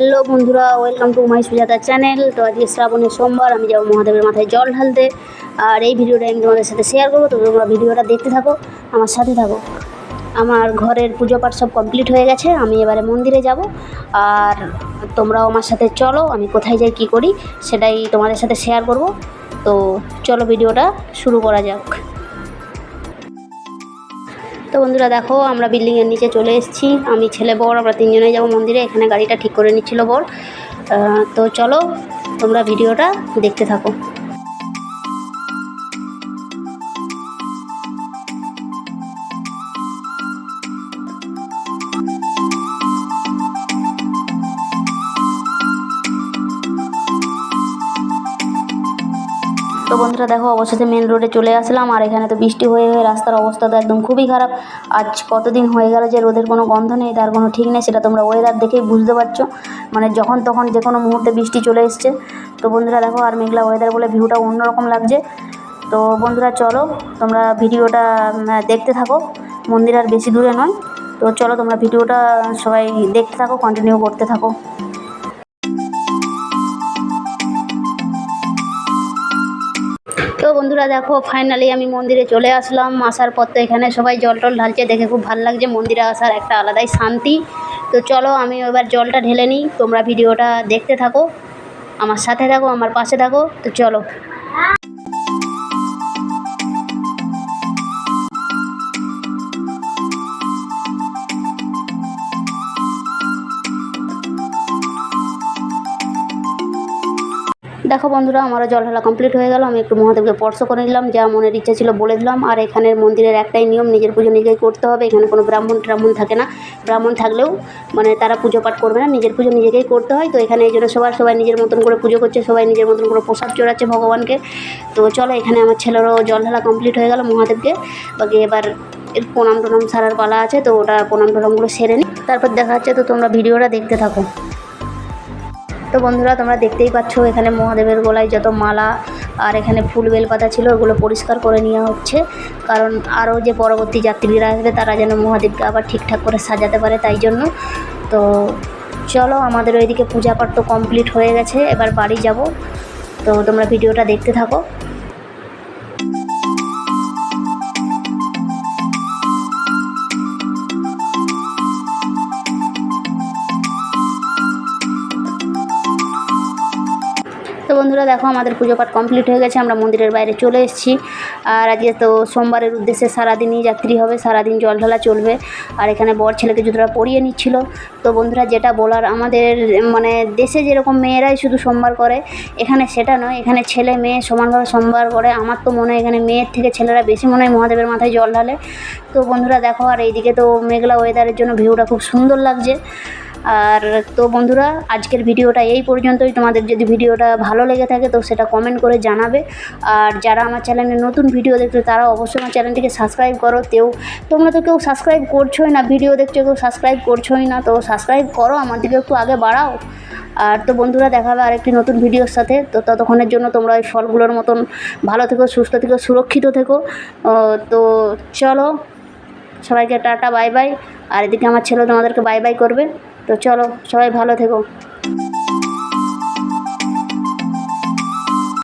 Hello বন্ধুরা welcome to my Sujata channel তো আজকে শ্রাবণের সোমবার, আমি যাব মহাদেবের মাথায় জল ঢালতে। আর এই ভিডিওটা আমি তোমাদের সাথে শেয়ার করব, তো তোমরা ভিডিওটা দেখতে থাকো, আমার সাথে থাকো। আমার ঘরের পুজো পাঠ সব কমপ্লিট হয়ে গেছে, আমি এবারে মন্দিরে যাব। আর তোমরাও আমার সাথে চলো, আমি কোথায় যাই, কী করি, সেটাই তোমাদের সাথে শেয়ার করব। তো চলো ভিডিওটা শুরু করা যাক। তো বন্ধুরা দেখো, আমরা বিল্ডিংয়ের নিচে চলে এসেছি। আমি ছেলে বর, আমরা তিনজনে যাব মন্দিরে। এখানে গাড়িটা ঠিক করে নিচ্ছিল বর। তো চলো, তোমরা ভিডিওটা দেখতে থাকো। তো বন্ধুরা দেখো, অবশেষে মেন রোডে চলে আসলাম। আর এখানে তো বৃষ্টি হয়ে হয়ে রাস্তার অবস্থা তো একদম খুবই খারাপ। আজ কতদিন হয়ে গেল যে রোদের কোনো গন্ধ নেই, তার কোনো ঠিক নেই, সেটা তোমরা ওয়েদার দেখেই বুঝতে পারছ। মানে যখন তখন যে কোনো মুহূর্তে বৃষ্টি চলে এসছে। তো বন্ধুরা দেখো, আর মেঘলা ওয়েদার বলে ভিউটা অন্যরকম লাগছে। তো বন্ধুরা চলো, তোমরা ভিডিওটা দেখতে থাকো। মন্দির আর বেশি দূরে নয়। তো চলো, তোমরা ভিডিওটা সবাই দেখতে থাকো কন্টিনিউ করতে থাকো। তো বন্ধুরা, দেখো ফাইনালি আমি মন্দিরে চলে আসলাম। আসার পর তো এখানে সবাই জল টল ঢালছে, দেখে খুব ভালো লাগছে মন্দিরে আসার একটা আলাদাই শান্তি। তো চলো, আমি এবার জলটা ঢেলে নিই, তোমরা ভিডিওটা দেখতে থাকো, আমার সাথে থাকো, আমার পাশে থাকো, তো চলো। দেখো বন্ধুরা, আমারও জল ঢালা কমপ্লিট হয়ে গেল। আমি একটু মহাদেবকে স্পর্শ করে নিলাম, যা মনের ইচ্ছা ছিল বলে দিলাম। আর এখানের মন্দিরের একটাই নিয়ম, নিজের পুজো নিজেই করতে হবে। এখানে কোনো ব্রাহ্মণ ট্রাহ্মণ থাকে না। ব্রাহ্মণ থাকলেও মানে তারা পুজো পাঠ করবে না, নিজের পুজো নিজেকেই করতে হয়। তো এখানে এই জন্য সবার, সবাই নিজের মতন করে পুজো করছে, সবাই নিজের মতন করে প্রসাদ চড়াচ্ছে ভগবানকে। তো চলো, এখানে আমার ছেলেরও জল ঢালা কমপ্লিট হয়ে গেল, মহাদেবকে। বাকি এবার এর প্রণাম টনাম সারার পালা আছে, তো ওটা প্রণাম টনামগুলো সেরে নিই তারপর দেখা যাচ্ছে তো তোমরা ভিডিওটা দেখতে থাকো। তো বন্ধুরা, তোমরা দেখতেই পাচ্ছ, এখানে মহাদেবের গলায় যত মালা আর এখানে ফুল বেলপাতা ছিল, ওগুলো পরিষ্কার করে নেওয়া হচ্ছে। কারণ আরও যে পরবর্তী যাত্রীরা আসবে, তারা যেন মহাদেবকে আবার ঠিকঠাক করে সাজাতে পারে তাই জন্য। তো চলো, আমাদের ওইদিকে পূজা পাঠ তো কমপ্লিট হয়ে গেছে, এবার বাড়ি যাব। তো তোমরা ভিডিওটা দেখতে থাকো। বন্ধুরা, দেখো আমাদের পুজো পাঠ কমপ্লিট হয়ে গেছে, আমরা মন্দিরের বাইরে চলে এসেছি। আর আজকে তো সোমবারের উদ্দেশ্যে সারাদিনই যাত্রী হবে, সারাদিন জল ঢালা চলবে। আর এখানে বর ছেলেকে জুতোটা পরিয়ে নিচ্ছিল। তো বন্ধুরা, যেটা বলার, আমাদের মানে দেশে যেরকম মেয়েরাই শুধু সোমবার করে, এখানে সেটা নয়। এখানে ছেলে মেয়ে সমানভাবে সোমবার করে। আমার তো মনে হয় এখানে মেয়ের থেকে ছেলেরা বেশি মনে হয় মহাদেবের মাথায় জল ঢালে। তো বন্ধুরা, দেখো, আর এইদিকে তো মেঘলা ওয়েদারের জন্য ভিউটা খুব সুন্দর লাগছে। আর তো বন্ধুরা, আজকের ভিডিওটা এই পর্যন্তই। তোমাদের যদি ভিডিওটা ভালো লেগে থাকে, তো সেটা কমেন্ট করে জানাবে। আর যারা আমার চ্যানেলে নতুন ভিডিও দেখছ, তারা অবশ্যই আমার চ্যানেলটিকে সাবস্ক্রাইব করো। তেও তোমরা তো কেউ সাবস্ক্রাইব করছোই না, ভিডিও দেখছ, কেউ সাবস্ক্রাইব করছোই না, তো সাবস্ক্রাইব করো, আমার দিকে একটু আগে বাড়াও। আর তো বন্ধুরা দেখা হবে আরেকটি নতুন ভিডিওর সাথে। তো ততক্ষণের জন্য তোমরা ওই ফলগুলোর মতন ভালো থেকো, সুস্থ থেকো, সুরক্ষিত থেকো। তো চলো, সবাইকে টাটা বাই বাই আর এদিকে আমার ছেলে তোমাদেরকে বাই বাই করবে। তো চলো সবাই ভালো থেকো।